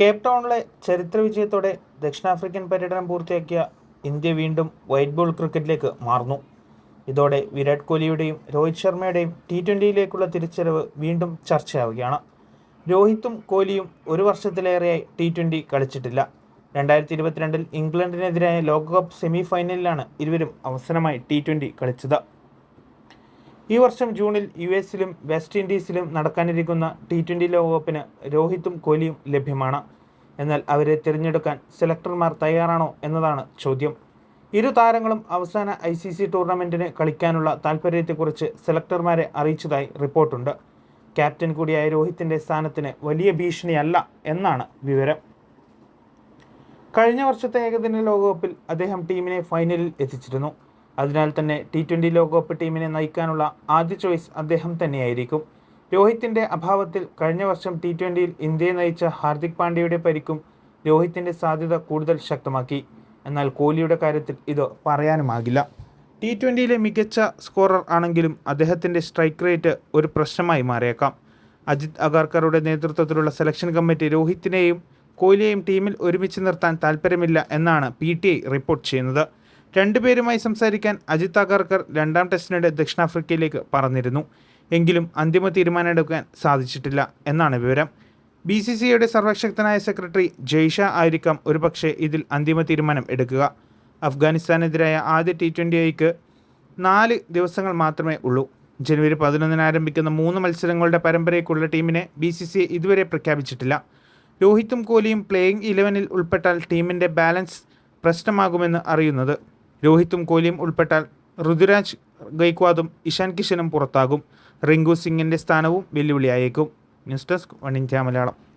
Cape ടൗണിലെ ചരിത്ര വിജയത്തോടെ ദക്ഷിണാഫ്രിക്കൻ പര്യടനം പൂർത്തിയാക്കിയ ഇന്ത്യ വീണ്ടും വൈറ്റ് ബോൾ ക്രിക്കറ്റിലേക്ക് മാറുന്നു. ഇതോടെ വിരാട് കോഹ്ലിയുടെയും രോഹിത് ശർമ്മയുടെയും ടി ട്വന്റിയിലേക്കുള്ള തിരിച്ചറിവ് വീണ്ടും ചർച്ചയാവുകയാണ്. രോഹിത്തും കോഹ്ലിയും ഒരു വർഷത്തിലേറെയായി ടി ട്വന്റി കളിച്ചിട്ടില്ല. രണ്ടായിരത്തി ഇരുപത്തിരണ്ടിൽ ഇംഗ്ലണ്ടിനെതിരായ ലോകകപ്പ് സെമി ഫൈനലിലാണ് ഇരുവരും അവസാനമായി ടി ട്വന്റി കളിച്ചത്. ഈ വർഷം ജൂണിൽ യു എസിലും വെസ്റ്റ് ഇൻഡീസിലും നടക്കാനിരിക്കുന്ന ടി ട്വന്റി ലോകകപ്പിന് രോഹിത്തും കോഹ്ലിയും ലഭ്യമാണ്. എന്നാൽ അവരെ തിരഞ്ഞെടുക്കാൻ സെലക്ടർമാർ തയ്യാറാണോ എന്നതാണ് ചോദ്യം. ഇരു താരങ്ങളും അവസാന ഐ സി സി ടൂർണമെന്റിന് കളിക്കാനുള്ള താൽപ്പര്യത്തെക്കുറിച്ച് സെലക്ടർമാരെ അറിയിച്ചതായി റിപ്പോർട്ടുണ്ട്. ക്യാപ്റ്റൻ കൂടിയായ രോഹിത്തിന്റെ സ്ഥാനത്തിന് വലിയ ഭീഷണിയല്ല എന്നാണ് വിവരം. കഴിഞ്ഞ വർഷത്തെ ഏകദിന ലോകകപ്പിൽ അദ്ദേഹം ടീമിനെ ഫൈനലിൽ എത്തിച്ചിരുന്നു. അതിനാൽ തന്നെ ടി ട്വന്റി ലോകകപ്പ് ടീമിനെ നയിക്കാനുള്ള ആദ്യ ചോയ്സ് അദ്ദേഹം തന്നെയായിരിക്കും. രോഹിത്തിന്റെ അഭാവത്തിൽ കഴിഞ്ഞ വർഷം ടി ട്വന്റിയിൽ ഇന്ത്യയെ നയിച്ച ഹാർദിക് പാണ്ഡ്യയുടെ പരിക്കും രോഹിത്തിന്റെ സാധ്യത കൂടുതൽ ശക്തമാക്കി. എന്നാൽ കോഹ്ലിയുടെ കാര്യത്തിൽ ഇത് പറയാനുമാകില്ല. ടി ട്വന്റിയിലെ മികച്ച സ്കോറർ ആണെങ്കിലും അദ്ദേഹത്തിന്റെ സ്ട്രൈക്ക് റേറ്റ് ഒരു പ്രശ്നമായി മാറിയേക്കാം. അജിത് അഗാർക്കറുടെ നേതൃത്വത്തിലുള്ള സെലക്ഷൻ കമ്മിറ്റി രോഹിത്തിനെയും കോഹ്ലിയെയും ടീമിൽ ഒരുമിച്ച് നിർത്താൻ താൽപ്പര്യമില്ല എന്നാണ് പി റിപ്പോർട്ട് ചെയ്യുന്നത്. രണ്ടുപേരുമായി സംസാരിക്കാൻ അജിത് അഗർക്കർ രണ്ടാം ടെസ്റ്റിനിടെ ദക്ഷിണാഫ്രിക്കയിലേക്ക് പറന്നിരുന്നു. എങ്കിലും അന്തിമ തീരുമാനമെടുക്കാൻ സാധിച്ചിട്ടില്ല എന്നാണ് വിവരം. ബി സി സിയുടെ സർവശക്തനായ സെക്രട്ടറി ജയ്ഷ ആയിരിക്കാം ഒരുപക്ഷെ ഇതിൽ അന്തിമ തീരുമാനം എടുക്കുക. അഫ്ഗാനിസ്ഥാനെതിരായ ആദ്യ ടി ട്വന്റി ഐക്ക് നാല് ദിവസങ്ങൾ മാത്രമേ ഉള്ളൂ. ജനുവരി പതിനൊന്നിന് ആരംഭിക്കുന്ന മൂന്ന് മത്സരങ്ങളുടെ പരമ്പരയ്ക്കുള്ള ടീമിനെ ബി സി സി ഇതുവരെ പ്രഖ്യാപിച്ചിട്ടില്ല. രോഹിത്തും കോഹ്ലിയും പ്ലേയിങ് ഇലവനിൽ ഉൾപ്പെട്ടാൽ ടീമിന്റെ ബാലൻസ് പ്രശ്നമാകുമെന്ന് അറിയുന്നത് രോഹിത്തും കോഹ്ലിയും ഉൾപ്പെട്ടാൽ ഋതുരാജ് ഗൈക്വാദും ഇഷാൻ കിഷനും പുറത്താകും. റിങ്കു സിംഗിന്റെ സ്ഥാനവും വെല്ലുവിളിയായേക്കും. News desk one India Malayalam.